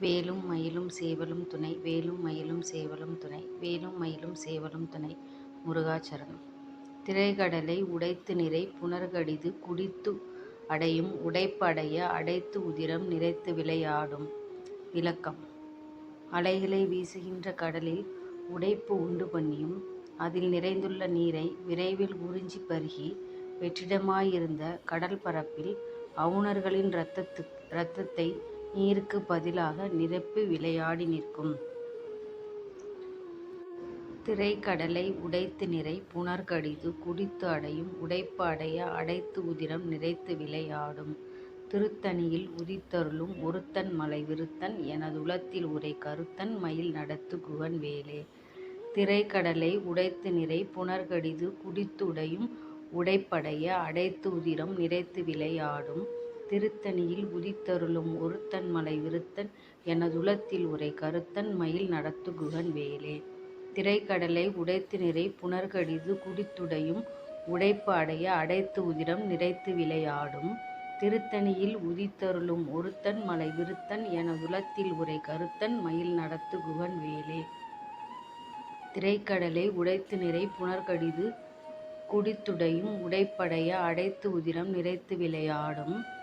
வேலும் மயிலும் சேவலும் துணை வேலும் மயிலும் சேவலும் துணை வேலும் மயிலும் சேவலும் துணை. முருகாச்சரணம். திரைகடலை உடைத்து நிறை புனர்கடிது குடித்து அடையும் உடைப்படைய அடைத்து உதிரம் நிறைத்து விளையாடும் விளக்கம். அலைகளை வீசுகின்ற கடலில் உடைப்பு உண்டு பண்ணியும் அதில் நிறைந்துள்ள நீரை விரைவில் உறிஞ்சி பருகி வெற்றிடமாயிருந்த கடல் பரப்பில் அவுணர்களின் இரத்தத்து இரத்தத்தை நீருக்கு பதிலாக நிரப்பி விளையாடி நிற்கும். திரைக்கடலை உடைத்து நிறை புனர்கடிது குடித்து அடையும் உடைப்பு அடைய அடைத்து உதிரம் நிறைத்து விளையாடும். திருத்தணியில் உதித்தருளும் ஒருத்தன் மலை விருத்தன் எனதுலத்தில் உரை கருத்தன் மயில் நடத்து குகன் வேலே. திரைக்கடலை உடைத்து நிறை புனர்கடிது குடித்துடையும் உடைப்படைய அடைத்து உதிரம் நிறைத்து விளையாடும். திருத்தணியில் உதித்தருளும் ஒருத்தன் மலை விருத்தன் எனதுலத்தில் உரை கருத்தன் மயில் நடத்து குகன் வேலே. திரைக்கடலை உடைத்து நிறை புனர்கடிது குடித்துடையும் உடைப்பு அடைய அடைத்து உதிரம் நிறைத்து விளையாடும். திருத்தணியில் உதித்தருளும் ஒருத்தன் மலை விருத்தன் எனதுலத்தில் உரை கருத்தன் மயில் நடத்து குகன் வேலே. திரைக்கடலை உடைத்து நிறை புனர்கடிது குடித்துடையும் உடைப்படைய அடைத்து உதிரம் நிறைத்து விளையாடும்.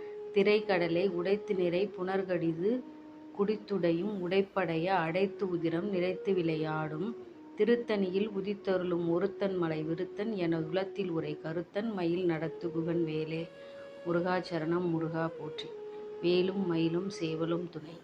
திரைக்கடலை உடைத்து நிறை புனர்கடிது குடித்துடையும் உடைப்படைய அடைத்து உதிரம் நிறைத்து விளையாடும் திருத்தணியில் உதித்தருளும் ஒருத்தன் மலை விருத்தன் என உலத்தில் உரை கருத்தன் மயில் நடத்து குகன் வேலே. முருகாச்சரணம் முருகா போற்றி. வேலும் மயிலும் சேவலும் துணை.